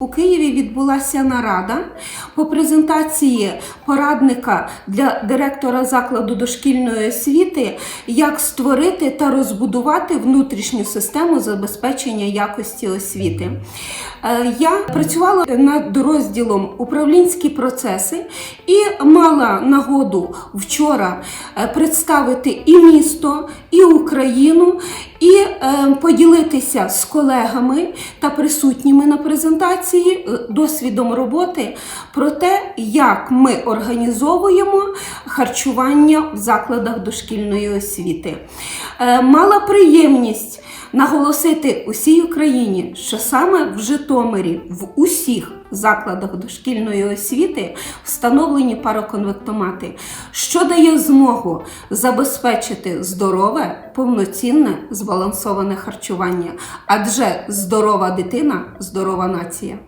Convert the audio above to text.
У Києві відбулася нарада по презентації порадника для директора закладу дошкільної освіти, як створити та розбудувати внутрішню систему забезпечення якості освіти. Е, Я працювала над розділом управлінські процеси і мала нагоду вчора е, представити і місто, і Україну, і е, поділитися з колегами та присутніми на презентації е, досвідом роботи про те, як ми організовуємо харчування в закладах дошкільної освіти. Е, Мала приємність наголосити усій Україні, що саме в Житомирі в усіх закладах дошкільної освіти встановлені пароконвектомати, що дає змогу забезпечити здорове, повноцінне, збалансоване харчування. Адже здорова дитина здорова нація.